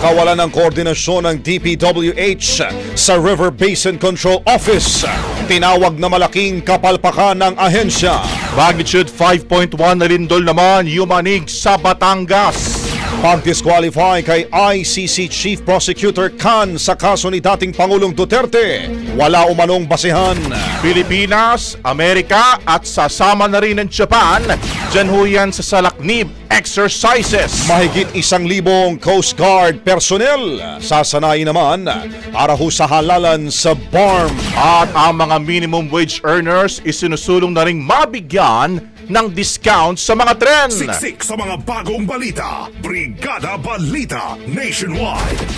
kawalan ng koordinasyon ng DPWH sa River Basin Control Office. Tinawag na malaking kapalpakan ng ahensya. Magnitude 5.1 na lindol naman yumanig sa Batangas. Pag-disqualify kay ICC Chief Prosecutor Khan sa kaso ni dating Pangulong Duterte. Wala umanong basehan. Pilipinas, Amerika at sasama na rin ng Japan. Diyan ho yan sa Salaknib exercises. Mahigit isang libong Coast Guard personnel. Sasanayin naman para ho sa halalan sa BARM. At ang mga minimum wage earners isinusulong na ring mabigyan ng discount sa mga tren. Siksik sa mga bagong balita. Brigada Balita Nationwide.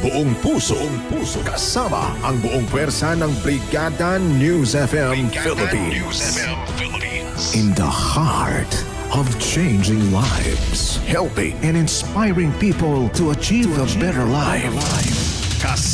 Buong puso, buong puso kasama ang buong pwersa ng Brigada News FM Philippines. In the heart of changing lives, helping and inspiring people to achieve a better life.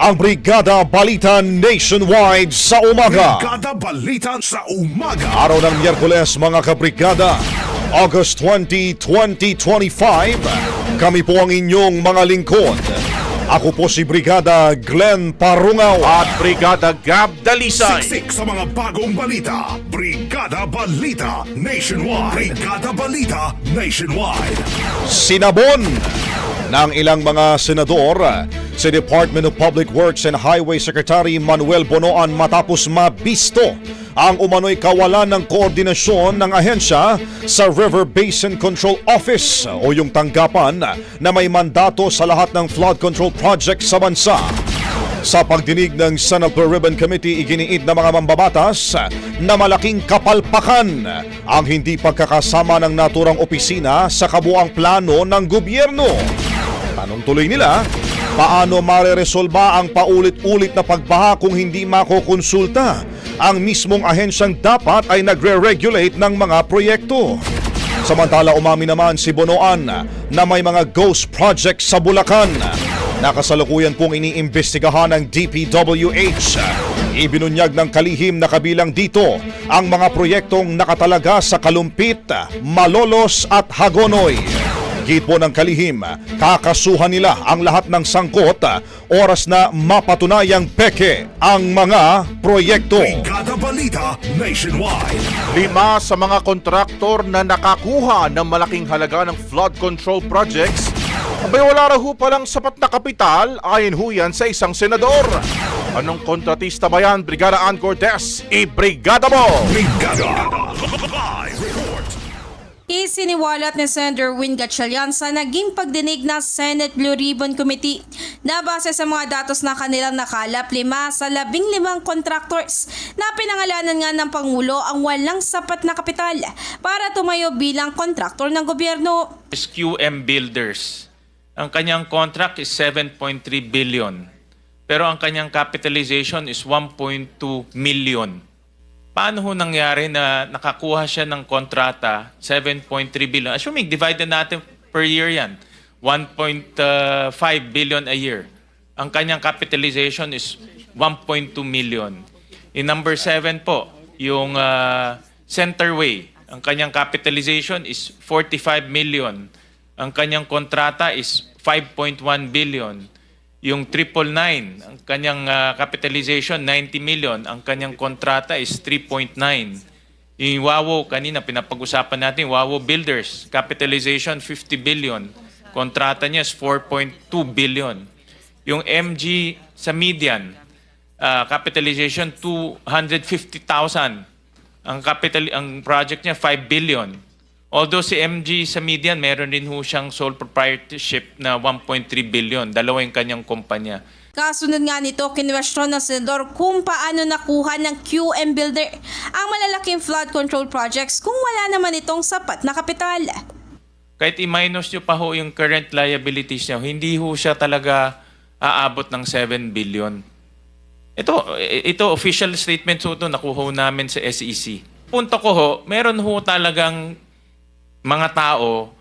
ang Brigada Balita Nationwide sa umaga. Brigada Balita sa umaga. Araw ng Miyerkules mga kabrigada, August 20, 2025. Kami po ang inyong mga lingkod. Ako po si Brigada Glenn Parungaw At Brigada Gab Dalisay. Siksik sa mga bagong balita. Brigada Balita Nationwide. Brigada Balita Nationwide. sinabon ng ilang mga senador si Department of Public Works and Highway Secretary Manuel Bonoan matapos mabisto ang umano'y kawalan ng koordinasyon ng ahensya sa River Basin Control Office o yung tanggapan na may mandato sa lahat ng flood control project sa bansa. Sa pagdinig ng Senate Blue Ribbon Committee, iginiit ng mga mambabatas na malaking kapalpakan ang hindi pagkakasama ng naturang opisina sa kabuang plano ng gobyerno. Tanong tuloy nila, paano mareresolba ang paulit-ulit na pagbaha kung hindi makokonsulta ang mismong ahensyang dapat ay nagre-regulate ng mga proyekto? Samantala umami naman si Bonoan na may mga ghost project sa Bulacan. Nakasalukuyan pong iniimbestigahan ng DPWH. Ibinunyag ng kalihim na kabilang dito ang mga proyektong nakatalaga sa Kalumpit, Malolos at Hagonoy. Po ng kalihim, kakasuhan nila ang lahat ng sangkot oras na mapatunayang peke ang mga proyekto. Brigada Balita Nationwide. Lima sa mga kontraktor na nakakuha ng malaking halaga ng flood control projects Abay wala raw ho palang sapat na kapital ayon ho yan sa isang senador. Anong kontratista ba yan, Brigada Ann Cortez? I-brigada mo! Brigada. Live. Isiniwalat ni Senator Win Gatchalian sa naging pagdinig ng Senate Blue Ribbon Committee na base sa mga datos na kanilang nakalap lima sa labing limang contractors na pinangalanan nga ng Pangulo ang walang sapat na kapital para tumayo bilang kontraktor ng gobyerno. SQM Builders. Ang kanyang contract is 7.3 billion. Pero ang kanyang capitalization is 1.2 million. Paano ho nangyari na nakakuha siya ng kontrata, 7.3 billion? Assuming divided natin per year yan, 1.5 billion a year. Ang kanyang capitalization is 1.2 million. In number 7 po, yung uh, Centerway, ang kanyang capitalization is 45 million. Ang kanyang kontrata is 5.1 billion. Yung triple nine, ang kanyang ah, capitalization 90 million, ang kanyang kontrata is 3.9. Yung Wawo, kanina pinapag-usapan natin, Wawo Builders, capitalization 50 billion, kontrata niya is 4.2 billion. Yung MG sa median, ah, capitalization 250,000. Ang capital ang project niya 5 billion. Although si MG sa median, meron din ho siyang sole proprietorship na 1.3 billion. Dalawa yung kanyang kumpanya. Kasunod nga nito, kinwestiyon ng senador kung paano nakuha ng QM Builder ang malalaking flood control projects kung wala naman itong sapat na kapital. Kahit i-minus nyo pa ho yung current liabilities niya, hindi ho siya talaga aabot ng 7 billion. Ito, ito official statement ho ito, nakuha namin sa SEC. Punto ko ho, meron ho talagang mga tao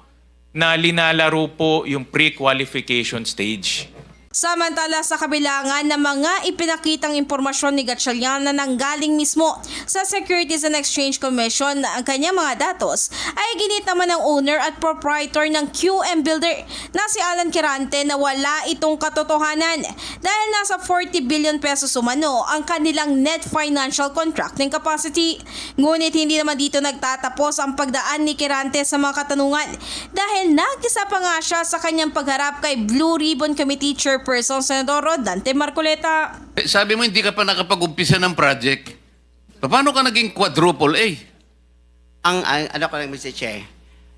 na linalaro po yung pre-qualification stage. Samantala sa kabilangan ng mga ipinakitang impormasyon ni Gatchalian na nanggaling mismo sa Securities and Exchange Commission na ang kanyang mga datos ay ginit naman ng owner at proprietor ng QM Builder na si Alan Kirante na wala itong katotohanan dahil nasa 40 billion pesos umano ang kanilang net financial contracting capacity. Ngunit hindi naman dito nagtatapos ang pagdaan ni Kirante sa mga katanungan dahil nagkisa pa nga siya sa kanyang pagharap kay Blue Ribbon Committee Chairperson Senador Dante Marcoleta. Eh, Sabi mo hindi ka pa nakapag-umpisa ng project. Paano ka naging quadruple A? ang, ang ano ko lang, Mr. Che,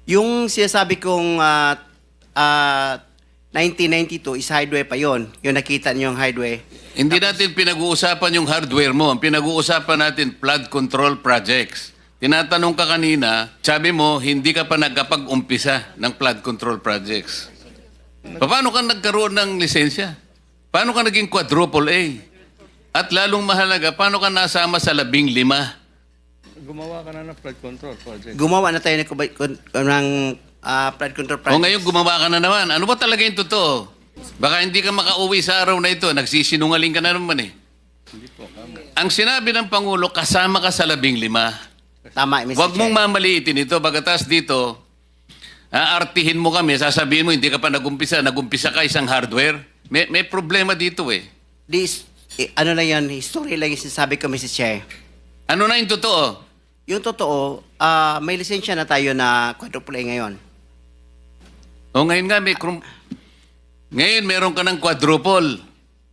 yung sinasabi kong ah, ah, 1992 is highway pa yon. Yung nakita niyo yung highway. Hindi natin pinag-uusapan yung hardware mo. Ang pinag-uusapan natin, flood control projects. Tinatanong ka kanina, sabi mo, hindi ka pa nagkapag-umpisa ng flood control projects. Paano ka nagkaroon ng lisensya? Paano ka naging quadruple A? At lalong mahalaga, paano ka nasama sa labing lima? Gumawa na tayo ng, kubay- kun- ng ah, flood control O project. ngayon gumawa ka na naman. Ano ba talaga yung totoo? Baka hindi ka makauwi sa araw na ito. Nagsisinungaling ka na naman eh. Ang sinabi ng Pangulo, kasama ka sa labing lima. Tama, Mr. Huwag mong mamaliitin ito. Bagatas dito, aartihin mo kami, sasabihin mo, hindi ka pa nagumpisa, nagumpisa ka isang hardware. May, may problema dito eh. This, eh, ano lang yan, history lang yung sinasabi ko, Mr. Che. Ano na yung totoo? Yung totoo, ah, may lisensya na tayo na quadruple A ngayon. O ngayon nga, may krum- ngayon meron ka ng quadruple.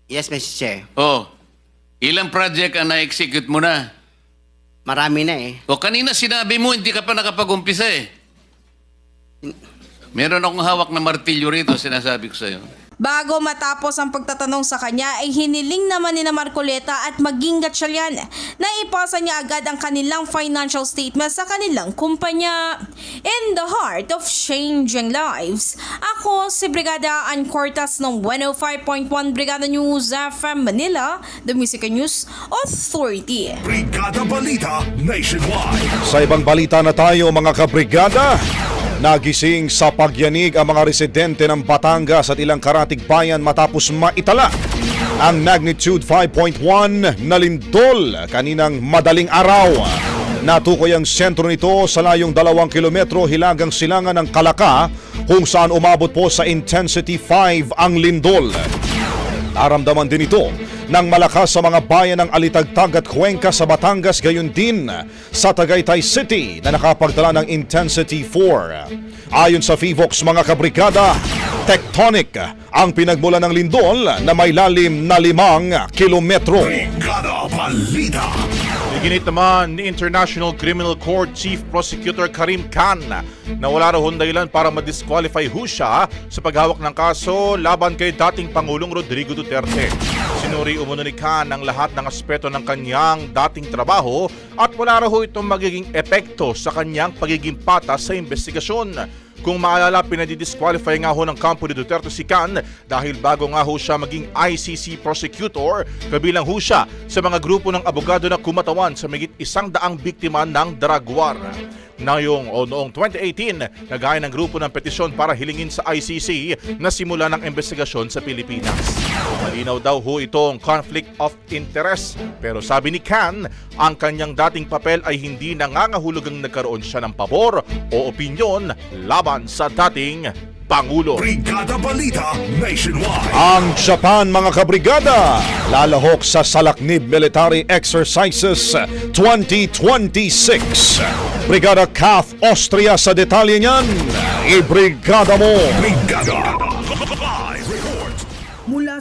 Yes, Mr. Che. O, ilang project ang na-execute mo na? Marami na eh. O kanina sinabi mo, hindi ka pa nakapag-umpisa eh. Meron akong hawak na martilyo rito, sinasabi ko sa'yo. Bago matapos ang pagtatanong sa kanya ay hiniling naman ni na Marcoleta at maging Gatchalian na ipasa niya agad ang kanilang financial statement sa kanilang kumpanya. In the heart of changing lives, ako si Brigada Ann Cortas ng 105.1 Brigada News FM Manila, the Music News Authority. Brigada Balita Nationwide. Sa ibang balita na tayo mga kabrigada, Nagising sa pagyanig ang mga residente ng Batangas at ilang karatig bayan matapos maitala ang magnitude 5.1 na lindol kaninang madaling araw. Natukoy ang sentro nito sa layong dalawang kilometro hilagang silangan ng Kalaka kung saan umabot po sa intensity 5 ang lindol. Naramdaman din ito ng malakas sa mga bayan ng Alitagtag at Cuenca sa Batangas gayon din sa Tagaytay City na nakapagdala ng intensity 4. Ayon sa FIVOX mga kabrikada, tectonic ang pinagmula ng lindol na may lalim na limang kilometro. Brigada Balita. Iginit naman ni International Criminal Court Chief Prosecutor Karim Khan na wala raw dahilan para ma-disqualify ho siya sa paghawak ng kaso laban kay dating Pangulong Rodrigo Duterte. Sinuri umano ni Khan ang lahat ng aspeto ng kanyang dating trabaho at wala raw itong magiging epekto sa kanyang pagiging patas sa investigasyon. Kung maalala, pinadidisqualify nga ho ng kampo ni Duterte si Khan dahil bago nga ho siya maging ICC prosecutor, kabilang ho siya sa mga grupo ng abogado na kumatawan sa migit isang daang biktima ng drug war. Ngayong o noong 2018, nagaya ng grupo ng petisyon para hilingin sa ICC na simula ng investigasyon sa Pilipinas. Malinaw daw ho itong conflict of interest pero sabi ni Khan, ang kanyang dating papel ay hindi nangangahulugang nagkaroon siya ng pabor o opinyon laban sa dating Pangulo. Brigada Balita Nationwide. Ang Japan mga kabrigada lalahok sa Salaknib Military Exercises 2026. Brigada Kath Austria sa detalye niyan. Ibrigada mo! Brigada.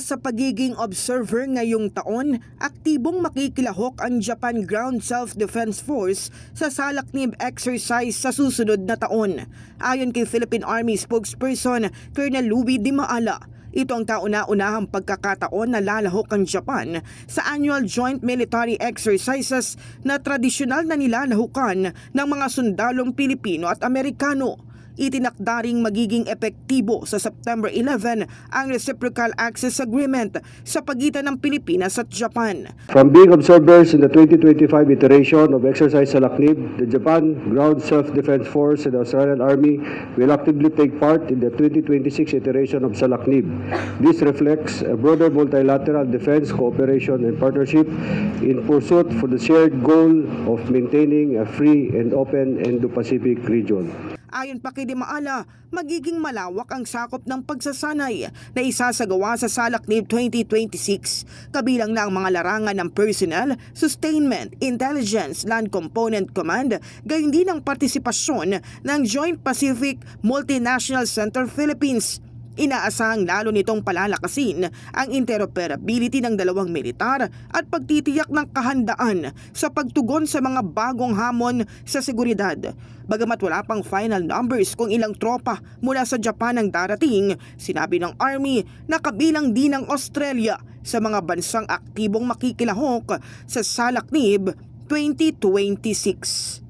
Sa pagiging observer ngayong taon, aktibong makikilahok ang Japan Ground Self-Defense Force sa Salaknib exercise sa susunod na taon. Ayon kay Philippine Army spokesperson Colonel Louis Di Maala, ito ang kauna-unahang pagkakataon na lalahok ang Japan sa annual joint military exercises na tradisyonal na nilalahukan ng mga sundalong Pilipino at Amerikano itinakda ring magiging epektibo sa September 11 ang Reciprocal Access Agreement sa pagitan ng Pilipinas at Japan. From being observers in the 2025 iteration of Exercise Salaknib, the Japan Ground Self-Defense Force and the Australian Army will actively take part in the 2026 iteration of Salaknib. This reflects a broader multilateral defense cooperation and partnership in pursuit for the shared goal of maintaining a free and open Indo-Pacific region. Ayon pa kay Di Maala, magiging malawak ang sakop ng pagsasanay na isasagawa sa Salaknib 2026, kabilang na ang mga larangan ng personnel, sustainment, intelligence, land component command, gayon din ang partisipasyon ng Joint Pacific Multinational Center Philippines Inaasahang lalo nitong palalakasin ang interoperability ng dalawang militar at pagtitiyak ng kahandaan sa pagtugon sa mga bagong hamon sa seguridad. Bagamat wala pang final numbers kung ilang tropa mula sa Japan ang darating, sinabi ng Army na kabilang din ang Australia sa mga bansang aktibong makikilahok sa Salaknib 2026.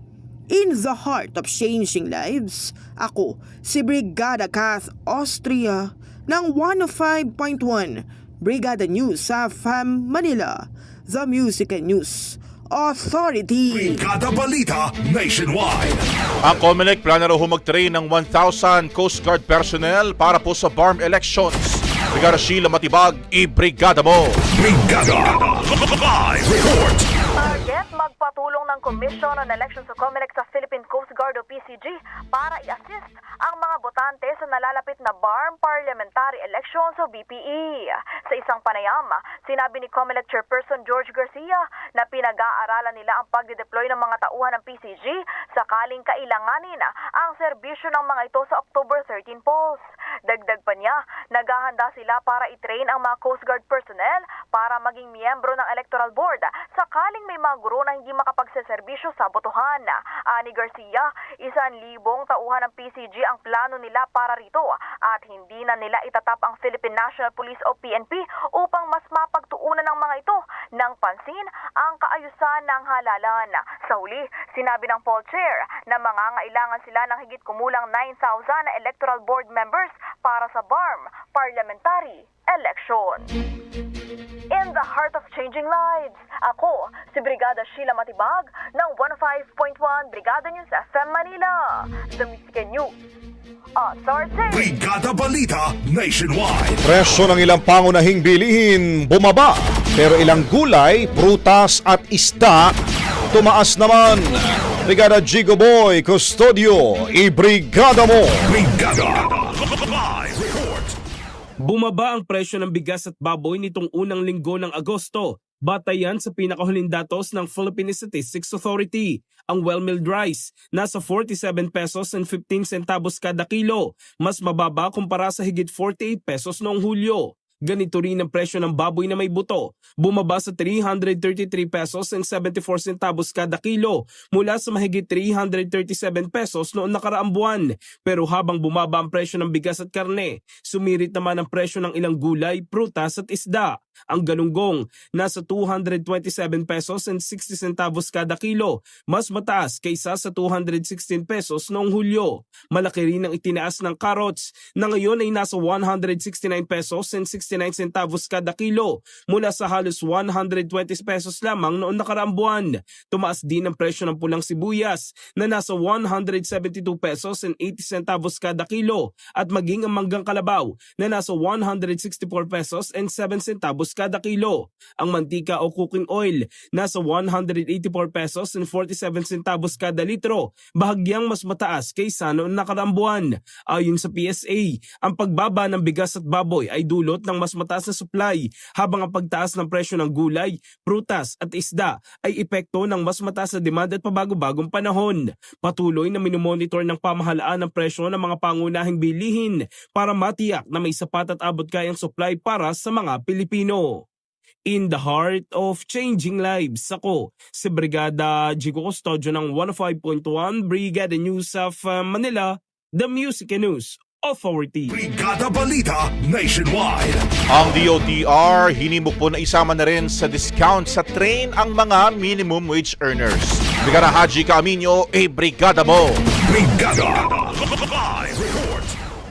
In the heart of changing lives, ako si Brigada Kath Austria ng 105.1 Brigada News sa FAM Manila, The Music and News Authority. Brigada Balita Nationwide. Ang COMELEC plano raw humag-train ng 1,000 Coast Guard personnel para po sa BARM elections. Brigada Sheila Matibag, i-brigada mo! Brigada. Live report. Target magpatulong ng Commission on Elections sa COMELEC sa Philippine Coast Guard o PCG para i-assist ang mga botante sa nalalapit na BARM Parliamentary Elections o BPE. Sa isang panayam, sinabi ni COMELEC Chairperson George Garcia na pinag-aaralan nila ang pagde-deploy ng mga tauhan ng PCG sakaling kailanganin ang serbisyo ng mga ito sa October 13 polls. Dagdag pa niya, naghahanda sila para i-train ang mga Coast Guard personnel para maging miyembro ng Electoral Board sakaling may mga guro na hindi makapagseserbisyo sa botohan. Ani Garcia, isan libong tauhan ng PCG ang plano nila para rito at hindi na nila itatap ang Philippine National Police o PNP upang mas mapagtuunan ng mga ito ng pansin ang kaayusan ng halalan. Sa huli, sinabi ng poll chair na mangangailangan sila ng higit kumulang 9,000 na electoral board members para sa BARM parliamentary election. In the heart of changing lives, ako si Brigada Sheila Matibag ng 105.1 Brigada News FM Manila. The Music and News Authority. Brigada Balita Nationwide. Presyo ng ilang pangunahing bilihin bumaba, pero ilang gulay, prutas at isda tumaas naman. Brigada Jigo Boy Custodio, ibrigada mo! Brigada. Bumaba ang presyo ng bigas at baboy nitong unang linggo ng Agosto. Batayan sa pinakahuling datos ng Philippine Statistics Authority. Ang well-milled rice nasa 47 pesos and 15 centavos kada kilo, mas mababa kumpara sa higit 48 pesos noong Hulyo. Ganito rin ang presyo ng baboy na may buto, bumaba sa 333 pesos and 74 centavos kada kilo mula sa mahigit 337 pesos noong nakaraang buwan. Pero habang bumaba ang presyo ng bigas at karne, sumirit naman ang presyo ng ilang gulay, prutas at isda. Ang galunggong nasa 227 pesos and 60 centavos kada kilo, mas mataas kaysa sa 216 pesos noong Hulyo. Malaki rin ang itinaas ng carrots na ngayon ay nasa 169 pesos and 69 centavos kada kilo mula sa halos 120 pesos lamang noong nakaraang buwan. Tumaas din ang presyo ng pulang sibuyas na nasa 172 pesos and 80 centavos kada kilo at maging ang manggang kalabaw na nasa 164 pesos and 7 centavos kada kilo. Ang mantika o cooking oil nasa 184 pesos and 47 centavos kada litro, bahagyang mas mataas kaysa noong nakaraang buwan. Ayon sa PSA, ang pagbaba ng bigas at baboy ay dulot ng mas mataas na supply habang ang pagtaas ng presyo ng gulay, prutas at isda ay epekto ng mas mataas na demand at pabago-bagong panahon. Patuloy na minomonitor ng pamahalaan ang presyo ng mga pangunahing bilihin para matiyak na may sapat at abot kayang supply para sa mga Pilipino. In the heart of changing lives, ako si Brigada Jigo Custodio ng 105.1 Brigada News of uh, Manila, The Music and News Authority. Brigada Balita Nationwide. Ang DOTR hinimok po na isama na rin sa discount sa train ang mga minimum wage earners. Brigada Haji Camino, e brigada mo! Brigada Live.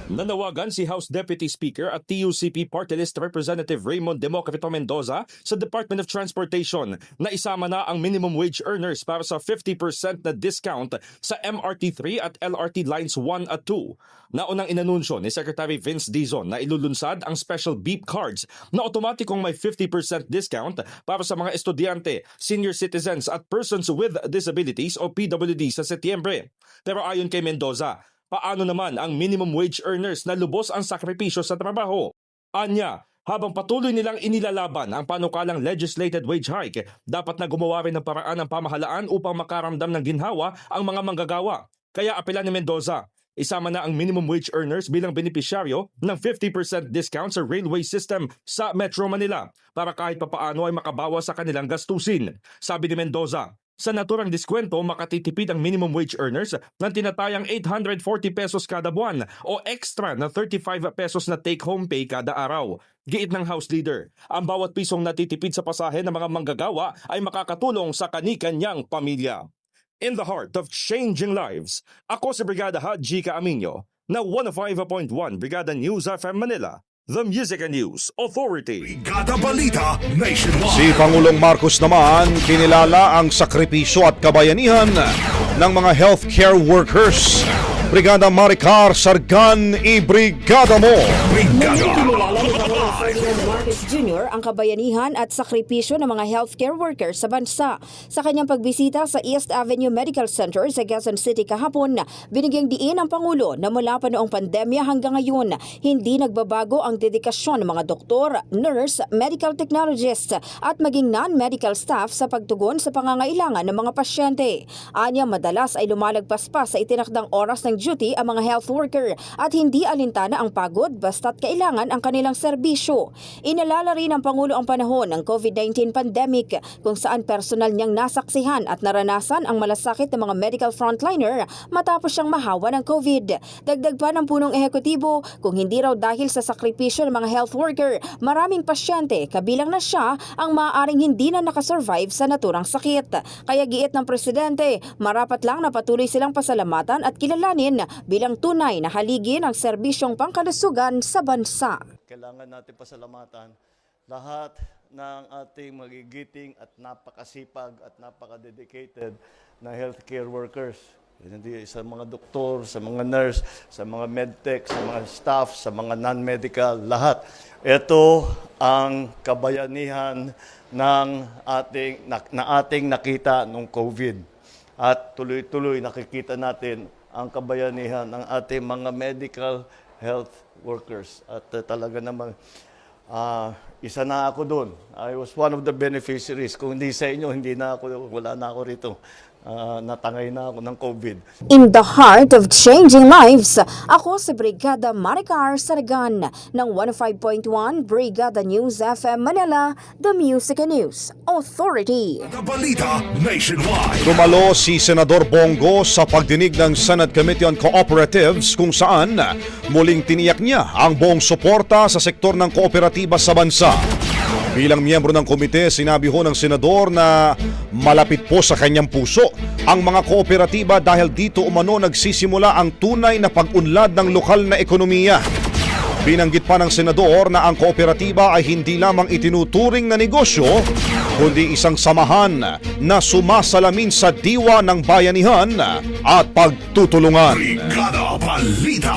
Nanawagan si House Deputy Speaker at TUCP Party List Representative Raymond Democrito Mendoza sa Department of Transportation na isama na ang minimum wage earners para sa 50% na discount sa MRT3 at LRT Lines 1 at 2. Naunang inanunsyo ni Secretary Vince Dizon na ilulunsad ang special beep cards na otomatikong may 50% discount para sa mga estudyante, senior citizens at persons with disabilities o PWD sa Setyembre. Pero ayon kay Mendoza, Paano naman ang minimum wage earners na lubos ang sakripisyo sa trabaho? Anya, habang patuloy nilang inilalaban ang panukalang legislated wage hike, dapat na gumawa rin ng paraan ng pamahalaan upang makaramdam ng ginhawa ang mga manggagawa. Kaya apela ni Mendoza, isama na ang minimum wage earners bilang benepisyaryo ng 50% discount sa railway system sa Metro Manila para kahit papaano ay makabawa sa kanilang gastusin. Sabi ni Mendoza, sa naturang diskwento, makatitipid ang minimum wage earners ng tinatayang 840 pesos kada buwan o extra na 35 pesos na take-home pay kada araw. Giit ng House Leader, ang bawat pisong natitipid sa pasahe ng mga manggagawa ay makakatulong sa kani-kanyang pamilya. In the heart of changing lives, ako si Brigada Haji Kaaminyo na 105.1 Brigada News FM Manila, the Music and News Authority. Brigada Balita Nationwide. Si Pangulong Marcos naman kinilala ang sakripisyo at kabayanihan ng mga healthcare workers. Brigada Maricar Sargan, ibrigada mo! Brigada ang kabayanihan at sakripisyo ng mga healthcare workers sa bansa. Sa kanyang pagbisita sa East Avenue Medical Center sa Quezon City kahapon, binigyang diin ang Pangulo na mula pa noong pandemya hanggang ngayon, hindi nagbabago ang dedikasyon ng mga doktor, nurse, medical technologist at maging non-medical staff sa pagtugon sa pangangailangan ng mga pasyente. Anya madalas ay lumalagpas pa sa itinakdang oras ng duty ang mga health worker at hindi alintana ang pagod basta't kailangan ang kanilang serbisyo. Inalala rin ng Pangulo ang panahon ng COVID-19 pandemic kung saan personal niyang nasaksihan at naranasan ang malasakit ng mga medical frontliner matapos siyang mahawa ng COVID. Dagdag pa ng punong ehekutibo, kung hindi raw dahil sa sakripisyo ng mga health worker, maraming pasyente, kabilang na siya, ang maaaring hindi na nakasurvive sa naturang sakit. Kaya giit ng presidente, marapat lang na patuloy silang pasalamatan at kilalanin bilang tunay na haligi ng serbisyong pangkalusugan sa bansa. Kailangan natin pasalamatan lahat ng ating magigiting at napakasipag at napaka-dedicated na healthcare workers. Hindi sa mga doktor, sa mga nurse, sa mga medtech, sa mga staff, sa mga non-medical, lahat. Ito ang kabayanihan ng ating na, na ating nakita nung COVID. At tuloy-tuloy nakikita natin ang kabayanihan ng ating mga medical health workers. At uh, talaga naman, ah, isa na ako doon. I was one of the beneficiaries. Kung hindi sa inyo, hindi na ako, wala na ako rito. Ah, natangay na ako ng COVID. In the heart of changing lives, ako si Brigada Maricar Saragan ng 105.1 Brigada News FM Manila, The Music and News Authority. Balita Nationwide. Dumalo si Senador Bongo sa pagdinig ng Senate Committee on Cooperatives kung saan muling tiniyak niya ang buong suporta sa sektor ng kooperatiba sa bansa. Bilang miyembro ng komite, sinabi ho ng senador na malapit po sa kanyang puso ang mga kooperatiba dahil dito umano nagsisimula ang tunay na pag-unlad ng lokal na ekonomiya. Binanggit pa ng senador na ang kooperatiba ay hindi lamang itinuturing na negosyo, kundi isang samahan na sumasalamin sa diwa ng bayanihan at pagtutulungan. Brigada Balita.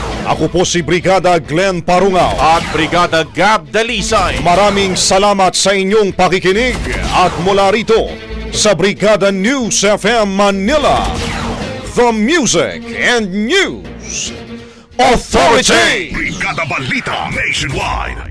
Ako po si Brigada Glenn Parungaw. At Brigada Gab Dalisay. Maraming salamat sa inyong pakikinig at mula rito sa Brigada News FM Manila, The Music and News Authority. Brigada Balita Nationwide.